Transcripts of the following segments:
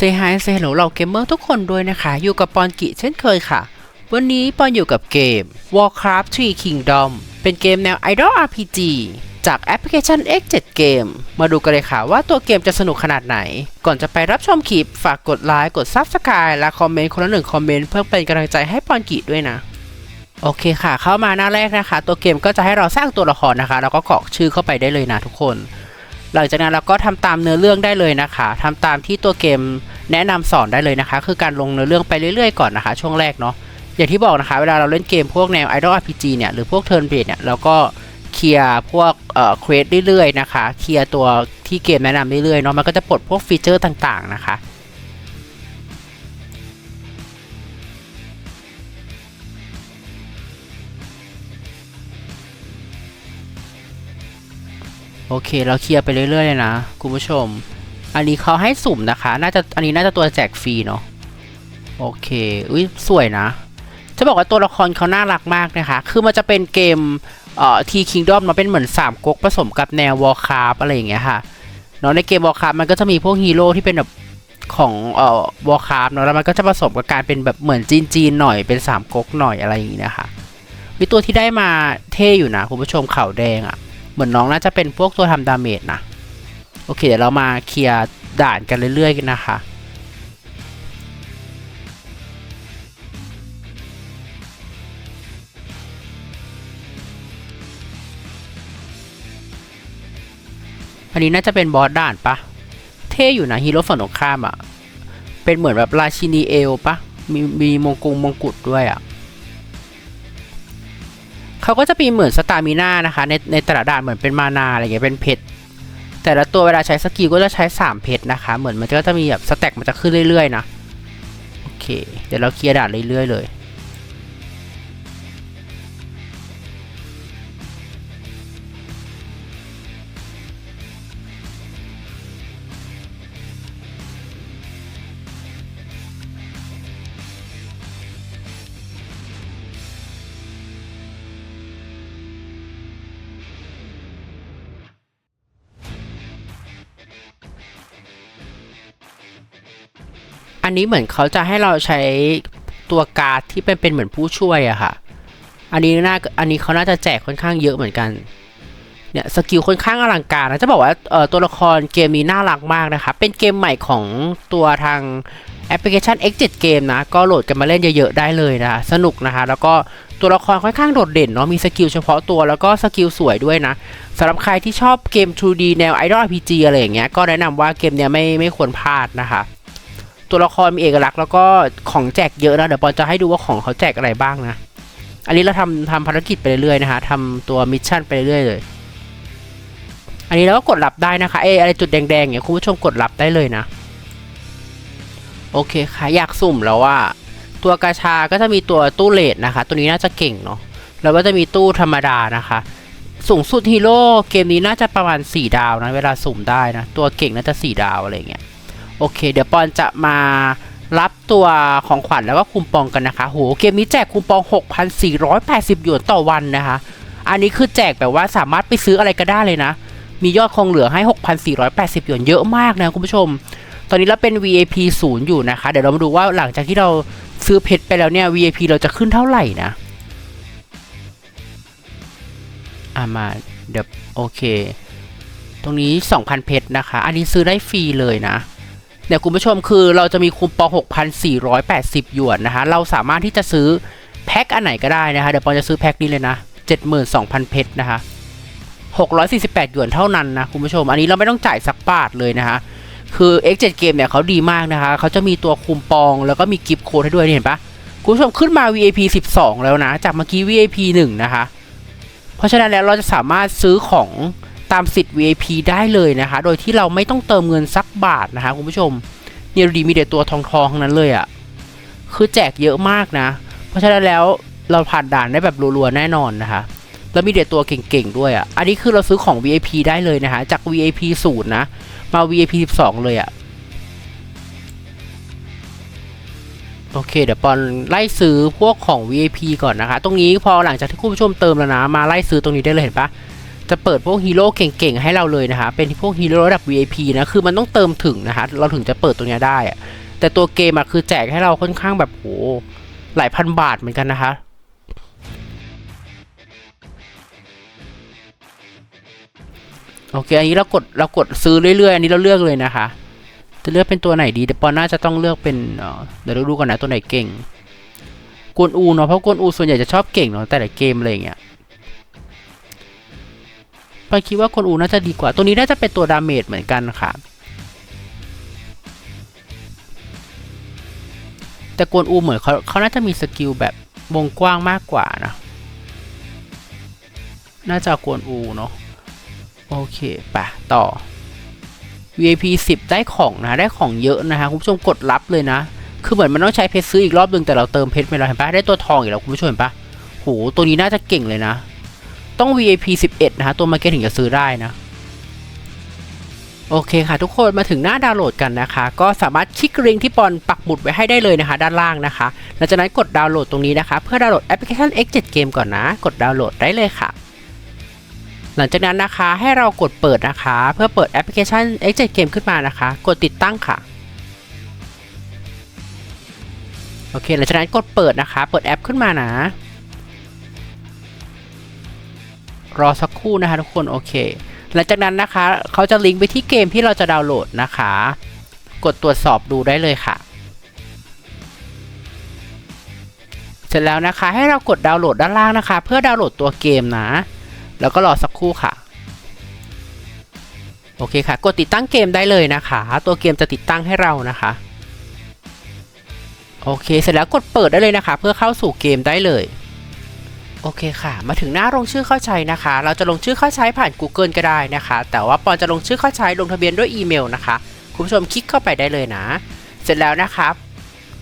เซฮายเซฮัลโหลเราเกมเมอร์ทุกคนด้วยนะคะ อยู่กับปอนกิเช่นเคยค่ะ วันนี้ปอนอยู่กับเกม Warcraft 3 Kingdom เป็นเกมแนว Idol RPG จากแอปพลิเคชัน X7 Game มาดูกันเลยค่ะว่าตัวเกมจะสนุกขนาดไหน ก่อนจะไปรับชมคลิป ฝากกดไลค์กด Subscribe และคอมเมนต์คนละหนึ่งคอมเมนต์เพื่อเป็นกำลังใจให้ปอนกิด้วยนะโอเคค่ะ เข้ามาหน้าแรกนะคะ ตัวเกมก็จะให้เราสร้างตัวละครนะคะ แล้วก็กรอกชื่อเข้าไปได้เลยนะทุกคน หลังจากนั้นเราก็ทำตามเนื้อเรื่องได้เลยนะคะทำตามที่ตัวเกมแนะนำสอนได้เลยนะคะ คือการลงเนื้อเรื่องไปเรื่อยๆก่อนนะคะ ช่วงแรกเนาะอย่างที่บอกนะคะ เวลาเราเล่นเกมพวกแนว Idol RPG เนี่ยหรือพวก Turn Based เนี่ยเราก็เคลียร์พวกเอ่อเควสเรื่อยๆนะคะ เคลียร์ตัวที่เกมแนะนำเรื่อยๆเนาะมันก็จะปลดพวกฟีเจอร์ต่างๆนะคะ โอเค เราเคลียร์ไปเรื่อยๆเลยนะคุณผู้ชม อันนี้เขาให้สุ่มนะคะ น่าจะอันนี้น่าจะตัวแจกฟรีเนาะโอเคอุ้ยสวยนะ จะบอกว่าตัวละครเขาน่ารักมากนะคะ คือมันจะเป็นเกมเอ่อทีคิงดอมมาเป็นเหมือนสามก๊กผสมกับแนววอลคาร์อะไรอย่างเงี้ยค่ะเนาะในเกมวอลคาร์มันก็จะมีพวกฮีโร่ที่เป็นแบบของเอ่อวอลคาร์เนาะแล้วมันก็จะผสมกับการเป็นแบบเหมือนจีนๆหน่อยเป็นสามก๊กหน่อยอะไรอย่างเงี้ยค่ะวิตัวที่ได้มาเท่อยู่นะคุณผู้ชมขาวแดงอะ่ะ เหมือนน้องน่าจะเป็นพวกตัวทำดาเมจนะ โอเค เดี๋ยวเรามาเคลียร์ด่านกันเรื่อย ๆ กันนะคะอันนี้น่าจะเป็นบอสด่านปะ เท่อยู่นะฮีโร่ฝั่งตรงข้ามอะ่ะ เป็นเหมือนแบบราชินีเอลปะ มีมีมงกุงมงกุฎด้วยอะ่ะ เขาก็จะมีเหมือนสตามิน่านะคะในในแต่ละด่านเหมือนเป็นมานาอะไรเงี้ยเป็นเพชรแต่ละตัวเวลาใช้สกิลก็จะใช้ 3 เพชรนะคะ เหมือนมันก็จะมีแบบสแต็กมันจะขึ้นเรื่อยๆนะ โอเค เดี๋ยวเราเคลียร์ด่านเรื่อยๆเลย อันนี้เหมือนเขาจะให้เราใช้ตัวการ์ดที่เป็นเป็นเหมือนผู้ช่วยอะค่ะ อันนี้น่าอันนี้เขาน่าจะแจกค่อนข้างเยอะเหมือนกัน เนี่ยสกิลค่อนข้างอลังการนะจะบอกว่าเออตัวละครเกมนี้น่ารักมากนะคะเป็นเกมใหม่ของตัวทางแอปพลิเคชัน X7 เกมนะ ก็โหลดกันมาเล่นเยอะๆได้เลยนะคะสนุกนะคะ แล้วก็ตัวละครค่อนข้างโดดเด่นเนาะ มีสกิลเฉพาะตัวแล้วก็สกิลสวยด้วยนะสำหรับใครที่ชอบเกม 2D แนว Idol RPG อะไรอย่างเงี้ย ก็แนะนำว่าเกมเนี้ยไม่ไม่ควรพลาดนะคะ ตัวละครมีเอกลักษณ์แล้วก็ของแจกเยอะนะเดี๋ยวปอนจะให้ดูว่าของเขาแจกอะไรบ้างนะ อันนี้เราทำทำภารกิจไปเรื่อยๆนะคะทำตัวมิชชั่นไปเรื่อยๆเลย อันนี้เราก็กดรับได้นะคะเอออะไรจุดแดงๆเนี่ยคุณผู้ชมกดรับได้เลยนะ โอเคค่ะอยากสุ่มแล้วว่า ตัวกาชาก็จะมีตัวตู้เลดนะคะ ตัวนี้น่าจะเก่งเนาะแล้วก็จะมีตู้ธรรมดานะคะสูงสุดฮีโร่เกมนี้น่าจะประมาณ 4 ดาวนะ เวลาสุ่มได้นะ ตัวเก่งน่าจะ 4 ดาวอะไรเงี้ย โอเค เดี๋ยวปอนจะมารับตัวของขวัญแล้วก็คูปองกันนะคะ โห เกมนี้แจกคูปอง 6,480 หยวนต่อวันนะคะ อันนี้คือแจกแบบว่าสามารถไปซื้ออะไรก็ได้เลยนะ มียอดคงเหลือให้ 6,480 หยวนเยอะมากนะคุณผู้ชม ตอนนี้เราเป็น VIP 0 อยู่นะคะ เดี๋ยวเรามาดูว่าหลังจากที่เราซื้อเพชรไปแล้วเนี่ย VIP เราจะขึ้นเท่าไหร่นะอ่ามา เดี๋ยวโอเค ตรงนี้ 2,000 เพชรนะคะ อันนี้ซื้อได้ฟรีเลยนะ เดี๋ยคุณผู้ชมคือเราจะมีคูปอง 6,480 หยวนนะคะเราสามารถที่จะซื้อแพ็คอันไหนก็ได้นะคะเดี๋ยวปอนจะซื้อแพ็คนี้เลยนะ 72,000 เพชรนะคะ648 หยวนเท่านั้นนะคุณผู้ชม อันนี้เราไม่ต้องจ่ายสักบาทเลยนะคะคือ X7 เกมเนี่ยเขาดีมากนะคะเขาจะมีตัวคูปองแล้วก็มีกิฟต์โค้ดให้ด้วยนี่เห็นปะคุณผู้ชมขึ้นมา VIP 12 แล้วนะ จากเมื่อกี้ VIP 1 นะคะ เพราะฉะนั้นแล้วเราจะสามารถซื้อของ ตามสิทธิ์ VIP ได้เลยนะคะ โดยที่เราไม่ต้องเติมเงินสักบาทนะคะคุณผู้ชมเนี่ยดีมีแต่ตัวทองทองๆทั้งนั้นเลยอะ่ะ คือแจกเยอะมากนะ เพราะฉะนั้นแล้วเราผ่านด่านได้แบบรัวๆแน่นอนนะคะ แล้วมีแต่ตัวเก่งๆด้วยอะ่ะ อันนี้คือเราซื้อของ VIP ได้เลยนะคะ จาก VIP 0นะ มา VIP 12 เลยอะ่ะ โอเค เดี๋ยวปอนไล่ซื้อพวกของ VIP ก่อนนะคะ ตรงนี้พอหลังจากที่คุณผู้ชมเติมแล้วนะ มาไล่ซื้อตรงนี้ได้เลยเห็นปะ จะเปิดพวกฮีโร่เก่งๆ ให้เราเลยนะคะ เป็นพวกฮีโร่ระดับ VIP นะ คือมันต้องเติมถึงนะคะ เราถึงจะเปิดตัวเนี้ยได้อะแต่ตัวเกมอะคือแจกให้เราค่อนข้างแบบโหหลายพันบาทเหมือนกันนะคะโอเค อันนี้เรากดเรากดซื้อเรื่อยๆ อันนี้เราเลือกเลยนะคะ จะเลือกเป็นตัวไหนดี เดี๋ยวปอนน่าจะต้องเลือกเป็นเอ่อเดี๋ยวเราดูก่อนนะตัวไหนเก่ง กวนอูเนาะ เพราะกวนอูส่วนใหญ่จะชอบเก่งเนาะแต่ละเกมอะไรอย่างเงี้ย ปคิดว่าคนอูน่าจะดีกว่า ตัวนี้น่าจะเป็นตัวดาเมจเหมือนกันค่ะ แต่กวนอูเหมือนเขาเขาน่าจะมีสกิลแบบวงกว้างมากกว่านะ น่าจะกวนอูเนาะ โอเคไปต่อ VIP 10 ได้ของนะ ได้ของเยอะนะคะคุณผู้ชมกดรับเลยนะ คือเหมือนมันต้องใช้เพชรซื้ออีกรอบนึงแต่เราเติมเพชรไปแล้วเห็นปะได้ตัวทองอีกแล้วคุณผู้ชมเห็นปะโหตัวนี้น่าจะเก่งเลยนะ ต้อง VIP 11 นะฮะตัวมาเก็ตถึงจะซื้อได้นะโอเคค่ะทุกคนมาถึงหน้าดาวน์โหลดกันนะคะ ก็สามารถคลิกลิงก์ที่ปอนปักหมุดไว้ให้ได้เลยนะคะ ด้านล่างนะคะหลังจากนั้นกดดาวน์โหลดตรงนี้นะคะ เพื่อดาวน์โหลดแอปพลิเคชัน X7 Game ก่อนนะ กดดาวน์โหลดได้เลยค่ะ หลังจากนั้นนะคะให้เรากดเปิดนะคะ เพื่อเปิดแอปพลิเคชัน X7 Game ขึ้นมานะคะ กดติดตั้งค่ะโอเคหลังจากนั้นกดเปิดนะคะ เปิดแอปขึ้นมานะ รอสักครู่นะคะทุกคนโอเค หลังจากนั้นนะคะเขาจะลิงก์ไปที่เกมที่เราจะดาวน์โหลดนะคะ กดตรวจสอบดูได้เลยค่ะ เสร็จแล้วนะคะให้เรากดดาวน์โหลดด้านล่างนะคะ เพื่อดาวน์โหลดตัวเกมนะ แล้วก็รอสักครู่ค่ะโอเคค่ะ กดติดตั้งเกมได้เลยนะคะ ตัวเกมจะติดตั้งให้เรานะคะ โอเค เสร็จแล้วกดเปิดได้เลยนะคะ เพื่อเข้าสู่เกมได้เลย โอเคค่ะ มาถึงหน้าลงชื่อเข้าใช้นะคะ เราจะลงชื่อเข้าใช้ผ่าน Google ก็ได้นะคะ แต่ว่าปอนจะลงชื่อเข้าใช้ลงทะเบียนด้วยอีเมลนะคะ คุณผู้ชมคลิกเข้าไปได้เลยนะ เสร็จแล้วนะครับ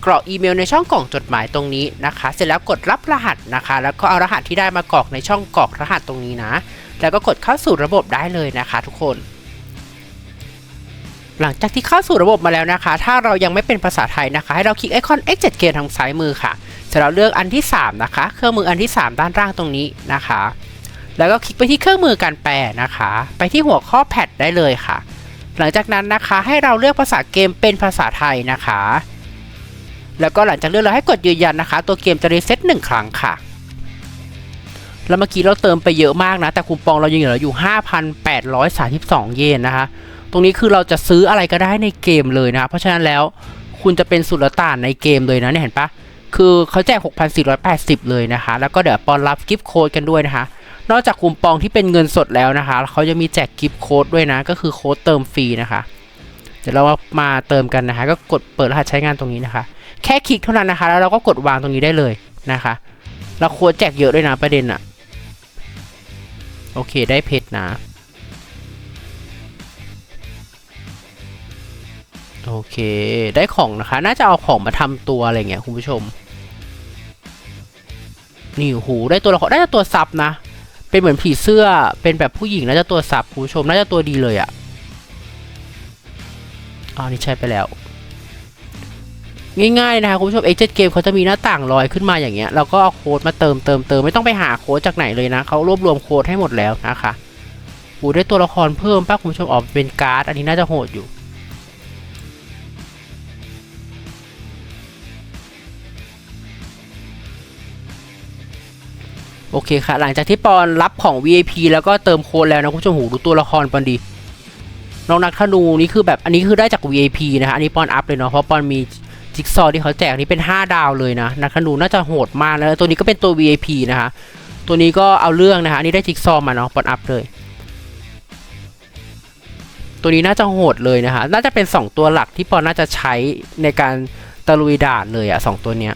กรอกอีเมลในช่องกล่องจดหมายตรงนี้นะคะ เสร็จแล้วกดรับรหัสนะคะ แล้วก็เอารหัสที่ได้มากรอกในช่องกรอกรหัสตรงนี้นะ แล้วก็กดเข้าสู่ระบบได้เลยนะคะ ทุกคน หลังจากที่เข้าสู่ระบบมาแล้วนะคะ ถ้าเรายังไม่เป็นภาษาไทยนะคะ ให้เราคลิกไอคอน X7 เกมทางซ้ายมือค่ะ ร็จแล้วเลือกอันที่ 3 นะคะ เครื่องมืออันที่ 3 ด้านล่างตรงนี้นะคะ แล้วก็คลิกไปที่เครื่องมือการแปลนะคะ ไปที่หัวข้อแพทได้เลยค่ะ หลังจากนั้นนะคะให้เราเลือกภาษาเกมเป็นภาษาไทยนะคะ แล้วก็หลังจากเลือกแล้วให้กดยืนยันนะคะ ตัวเกมจะรีเซ็ตหนึ่งครั้งค่ะ แล้วเมื่อกี้เราเติมไปเยอะมากนะ แต่คูปองเรายังเหลืออยู่ 5,832 เยนนะคะ ตรงนี้คือเราจะซื้ออะไรก็ได้ในเกมเลยนะคะเพราะฉะนั้นแล้วคุณจะเป็นสุลต่านในเกมเลยนะเนี่ยเห็นปะ คือเขาแจก 6,480 เลยนะคะ แล้วก็เดี๋ยวปอนรับกิฟต์โค้ดกันด้วยนะคะ นอกจากคูปองที่เป็นเงินสดแล้วนะคะเขาจะมีแจกกิฟต์โค้ดด้วยนะ ก็คือโค้ดเติมฟรีนะคะ เดี๋ยวเรามาเติมกันนะคะ ก็กดเปิดรหัสใช้งานตรงนี้นะคะ แค่คลิกเท่านั้นนะคะ แล้วเราก็กดวางตรงนี้ได้เลยนะคะแล้วโค้ดแจกเยอะด้วยนะประเด็นอะโอเค ได้เพชรนะ โอเค ได้ของนะคะ น่าจะเอาของมาทำตัวอะไรเงี้ยคุณผู้ชม นี่โหูได้ตัวละครน่าจะตัวซับนะ เป็นเหมือนผีเสื้อ เป็นแบบผู้หญิงน่าจะตัวซับคุณผู้ชม น่าจะตัวดีเลยอะ่ะอ๋อนี่ใช้ไปแล้ว ง่ายๆนะคะคุณผู้ชม X7 Game เขาจะมีหน้าต่างลอยขึ้นมาอย่างเงี้ย แล้วก็เอาโค้ดมาเติมเติมเติมไม่ต้องไปหาโค้ดจากไหนเลยนะ เขารวบรวมโค้ดให้หมดแล้วนะคะอ้ได้ตัวละครเพิ่มป้าคุณผู้ชมออกเป็นการ์ด อันนี้น่าจะโหดอยู่ โอเคค่ะ หลังจากที่ปอนรับของ VIP แล้วก็เติมโค้ดแล้วนะคุณผู้ชมหูดูตัวละครปอนดีน้องนักธนูนี่คือแบบอันนี้คือได้จาก VIP นะคะอันนี้ปอนอัพเลยเนาะเพราะปอนมีจิ๊กซอว์ที่เขาแจกนี่เป็น 5 ดาวเลยนะนักธนูน่าจะโหดมากแล้วตัวนี้ก็เป็นตัว VIP นะคะตัวนี้ก็เอาเรื่องนะคะอันนี้ได้จิ๊กซอว์มาเนาะปอนอัพเลย ตัวนี้น่าจะโหดเลยนะคะน่าจะเป็น 2 ตัวหลักที่ปอนน่าจะใช้ในการตะลุยด่านเลยอะสองตัวเนี้ย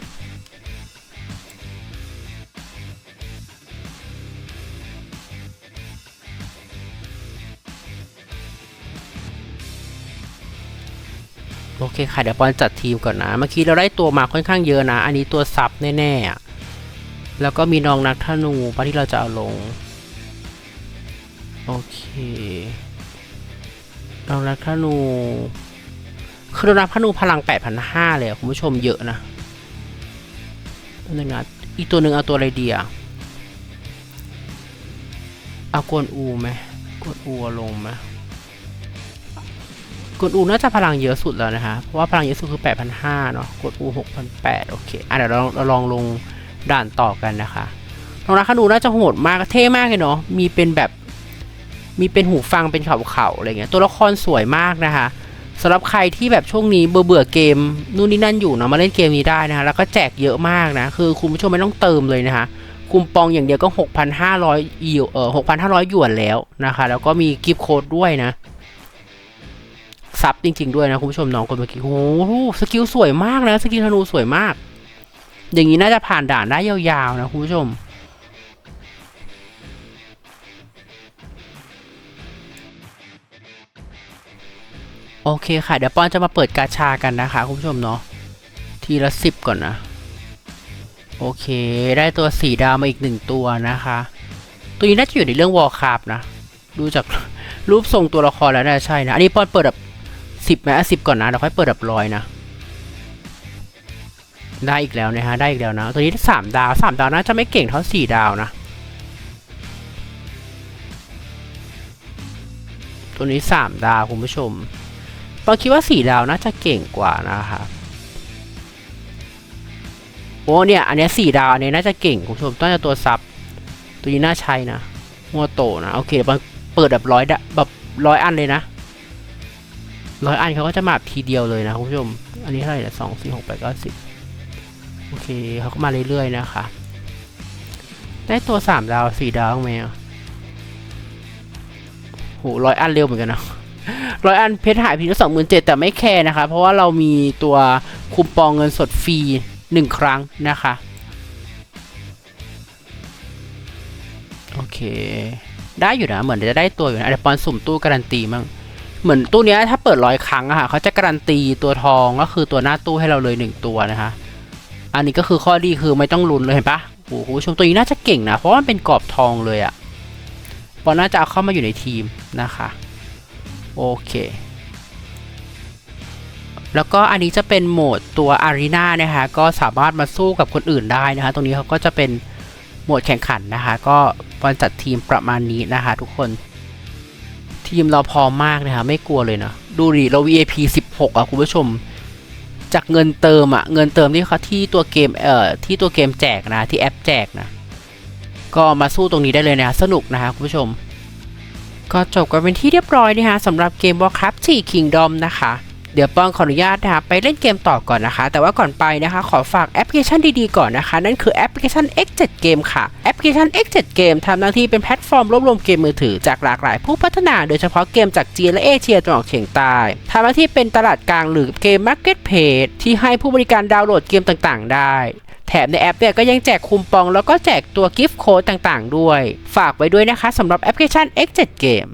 โอเคค่ะเดี๋ยวปอนจัดทีมก่อนนะ เมื่อกี้เราได้ตัวมาค่อนข้างเยอะนะ อันนี้ตัวซับแน่ๆ แล้วก็มีน้องนักธนูปะที่เราจะเอาลง โอเคน้องนักธนู คือน้องนักธนูพลัง 8,500 เลยคุณผู้ชมเยอะนะนึงนะอีกตัวหนึ่งเอาตัวอะไรดีอะเอากวนอูไหมกวนอูลงไหม กวนอูน่าจะพลังเยอะสุดแล้วนะคะเพราะว่าพลังเยอะสุดคือ 8,500เนาะกวนอู6,800โอเคอะเดี๋ยวเราเราลองลงด่านต่อกันนะคะรองรับขนูน่าจะโหดมากเท่มากเลยเนาะมีเป็นแบบมีเป็นหูฟังเป็นเขาเขาๆอะไรเงี้ยตัวละครสวยมากนะคะสำหรับใครที่แบบช่วงนี้เบื่อเบื่อเกมนู่นนี่นั่นอยู่เนาะมาเล่นเกมนี้ได้นะคะแล้วก็แจกเยอะมากนะคือคุณผู้ชมไม่ต้องเติมเลยนะคะคุมปองอย่างเดียวก็ 6,500เอ่อ6,500หยวนแล้วนะคะ แล้วก็มีกิฟต์โค้ดด้วยนะ ซับจริง ๆ ด้วยนะคุณผู้ชมน้องคนเมื่อกี้โอ้โหสกิลสวยมากนะสกิลธนูสวยมาก อย่างนี้น่าจะผ่านด่านได้ยาวๆนะคุณผู้ชมโอเคค่ะ เดี๋ยวปอนจะมาเปิดกาชากันนะคะคุณผู้ชมเนาะทีละสิบก่อนนะ โอเค ได้ตัวสีดาวมาอีกหนึ่งตัวนะคะ ตัวนี้น่าจะอยู่ในเรื่องวอลคาร์นะ ดูจากรูปทรงตัวละครแล้วน่าจะใช่นะ อันนี้ปอนเปิดแบบ สิบไหมสิบก่อนนะเดี๋ยวค่อยเปิดแบบร้อยนะ ได้อีกแล้วนะฮะ ได้อีกแล้วนะ ตัวนี้สามดาวสามดาวน่าจะไม่เก่งเท่าสี่ดาวนะ ตัวนี้สามดาวคุณผู้ชมปอนคิดว่าสี่ดาวน่าจะเก่งกว่านะคะโอ้เนี่ย อันนี้สี่ดาวอันนี้น่าจะเก่งคุณผู้ชมต้องจะตัวซับตัวนี้น่าใช่นะมัวโตนะ โอเคมันเปิดแบบร้อยแบบร้อยอันเลยนะ ร้อยอันเขาก็จะมาแบบทีเดียวเลยนะคุณผู้ชม อันนี้เท่าไหร่นะสองสี่หกแปดเก้าสิบโอเคเขาก็มาเรื่อยๆนะคะ ได้ตัวสามดาวสี่ดาวไหมอะโหร้อยอันเร็วเหมือนกันนะร้อยอันเพชรหายพีละสองหมื่นเจ็ดแต่ไม่แคร์นะคะ เพราะว่าเรามีตัวคูปองเงินสดฟรีหนึ่งครั้งนะคะ โอเค ได้อยู่นะ เหมือนจะได้ตัวอยู่นะเดี๋ยวปอนสุ่มตู้การันตีมั่ง เหมือนตู้นี้ถ้าเปิดร้อยครั้งอะค่ะเขาจะการันตีตัวทองก็คือตัวหน้าตู้ให้เราเลยหนึ่งตัวนะคะอันนี้ก็คือข้อดีคือไม่ต้องลุ้นเลยเห็นปะโอ้โหชมตัวนี้น่าจะเก่งนะเพราะมันเป็นกรอบทองเลยอะปอน่าจะเอาเข้ามาอยู่ในทีมนะคะโอเค แล้วก็อันนี้จะเป็นโหมดตัวอารีนานะคะก็สามารถมาสู้กับคนอื่นได้นะคะตรงนี้เขาก็จะเป็นโหมดแข่งขันนะคะ ก็ปอนจัดทีมประมาณนี้นะคะทุกคน ทีมเราพร้อมมากนะคะไม่กลัวเลยนะดูดิเรา VIP 16อะคุณผู้ชม จากเงินเติมอะเงินเติมที่เขาที่ตัวเกมเอ่อที่ตัวเกมแจกนะที่แอปแจกนะก็มาสู้ตรงนี้ได้เลยนะสนุกนะคะคุณผู้ชม ก็จบกันเป็นที่เรียบร้อยนะคะสำหรับเกม Warcraft 4 Kingdom นะคะเดี๋ยวปองขออนุญาตนะคะไปเล่นเกมต่อก่อนนะคะ แต่ว่าก่อนไปนะคะ ขอฝากแอปพลิเคชันดีๆก่อนนะคะ นั่นคือแอปพลิเคชัน X7 Game ค่ะ พลิเคชัน X7 Game ทำหน้าที่เป็นแพลตฟอร์มรวบรวมเกมมือถือจากหลากหลายผู้พัฒนาโดยเฉพาะเกมจากจีนและเอเชียตะวันออกเฉียงใต้ทำหน้าที่เป็นตลาดกลางหรือเกม Marketplace ที่ให้ผู้บริการดาวน์โหลดเกมต่างๆ ได้แถมในแอปเนี่ยก็ยังแจกคูปองแล้วก็แจกตัวกิฟต์โค้ดต่างๆ ด้วย ฝากไว้ด้วยนะคะสำหรับแอปพลิเคชัน X7 Game